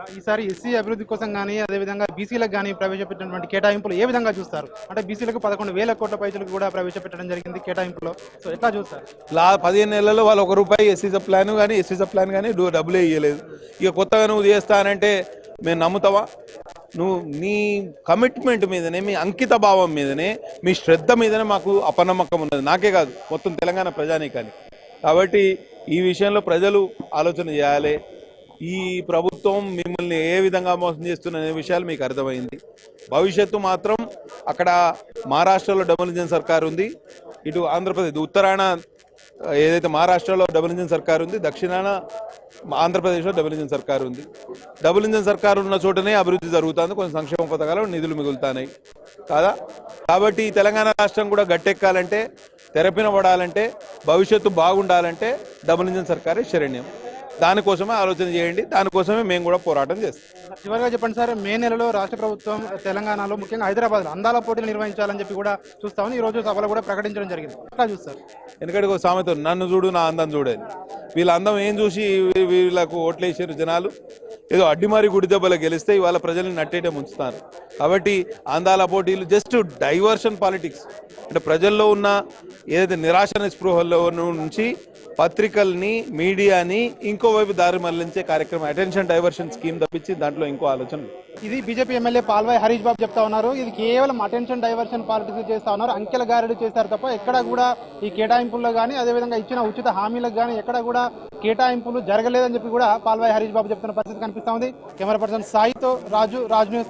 ఈసారి ఎస్సీ అభివృద్ధి కోసం కానీ అదేవిధంగా బీసీలకు కానీ ప్రవేశపెట్టినటువంటి కేటాయింపులు ఏ విధంగా చూస్తారు? అంటే బీసీలకు పదకొండు వేల కోట్ల పైసలకు కూడా ప్రవేశపెట్టడం జరిగింది కేటాయింపులో. సో ఎట్లా చూస్తారు? లా పదిహేను నెలల్లో వాళ్ళు ఒక రూపాయి ఎస్సీసీ ప్లాన్ కానీ ఎస్సీసీ ప్లాన్ కానీ డబ్బులే ఇవ్వలేదు ఇక కొత్తగా నువ్వు చేస్తానంటే మేము నమ్ముతావా? నువ్వు నీ కమిట్మెంట్ మీదనే మీ అంకిత భావం మీదనే మీ శ్రద్ధ మీదనే మాకు అపనమ్మకం ఉన్నది. నాకే కాదు మొత్తం తెలంగాణ ప్రజానీకానికి. కాబట్టి ఈ విషయంలో ప్రజలు ఆలోచన చేయాలి. ఈ ప్రభుత్వం మిమ్మల్ని ఏ విధంగా మోసం చేస్తున్న అనే విషయాలు మీకు అర్థమైంది. భవిష్యత్తు మాత్రం అక్కడ మహారాష్ట్రలో డబుల్ ఇంజన్ సర్కార్ ఉంది. ఇటు ఆంధ్రప్రదేశ్ ఉత్తరాన ఏదైతే మహారాష్ట్రలో డబుల్ ఇంజన్ సర్కార్ ఉంది దక్షిణాన ఆంధ్రప్రదేశ్లో డబుల్ ఇంజన్ సర్కార్ ఉంది. డబుల్ ఇంజన్ సర్కార్ ఉన్న చోటనే అభివృద్ధి జరుగుతుంది. కొన్ని సంక్షేమ పథకాలు నిధులు మిగులుతాయి. కాదా? కాబట్టి తెలంగాణ రాష్ట్రం కూడా గట్టెక్కాలంటే తెరపిన పడాలంటే భవిష్యత్తు బాగుండాలంటే డబుల్ ఇంజన్ సర్కారే శరణ్యం. దానికోసమే ఆలోచన చేయండి దానికోసమే మేము కూడా పోరాటం చేస్తాం. చివరిగా చెప్పండి సార్ మే నెలలో రాష్ట్ర ప్రభుత్వం తెలంగాణలో ముఖ్యంగా హైదరాబాద్లో అందాల పోటీలు నిర్వహించాలని చెప్పి కూడా చూస్తామని ఈ రోజు సభలో కూడా ప్రకటించడం జరిగింది. ఎట్లా చూస్తారు? ఎందుకంటే ఒక సామెత నన్ను చూడు నా అందం చూడని వీళ్ళ అందం ఏం చూసి వీళ్ళకు ఓట్లేసారు జనాలు? ఏదో అడ్డిమారి గుడి దెబ్బలు గెలిస్తే ఇవాళ ప్రజల్ని నట్టేటే ముంచుతారు కాబట్టి అందాల పోటీలు జస్ట్ డైవర్షన్ పాలిటిక్స్. అంటే ప్రజల్లో ఉన్న ఏదైతే నిరాశ స్పృహల్లో నుంచి పత్రికల్ని మీడియాని ఇంకోవైపు దారి మళ్ళించే కార్యక్రమం అటెన్షన్ డైవర్షన్ స్కీమ్ తప్పించి దాంట్లో ఇంకో ఆలోచన ఇది బీజేపీ ఎమ్మెల్యే పాల్వాయి హరీష్ బాబు చెప్తా ఉన్నారు. ఇది కేవలం అటెన్షన్ డైవర్షన్ పాలిటిక్స్ చేస్తా ఉన్నారు. అంకెల గారెడు చేశారు తప్ప ఎక్కడ కూడా ఈ కేటాయింపుల్లో కానీ అదేవిధంగా ఇచ్చిన ఉచిత హామీలకు కానీ ఎక్కడ కూడా కేటాయింపులు జరగలేదని చెప్పి కూడా పాల్వాయి హరీష్ బాబు చెప్తున్న పరిస్థితి కనిపిస్తా ఉంది. కెమెరా పర్సన్ సాయితో రాజు రాజు న్యూస్.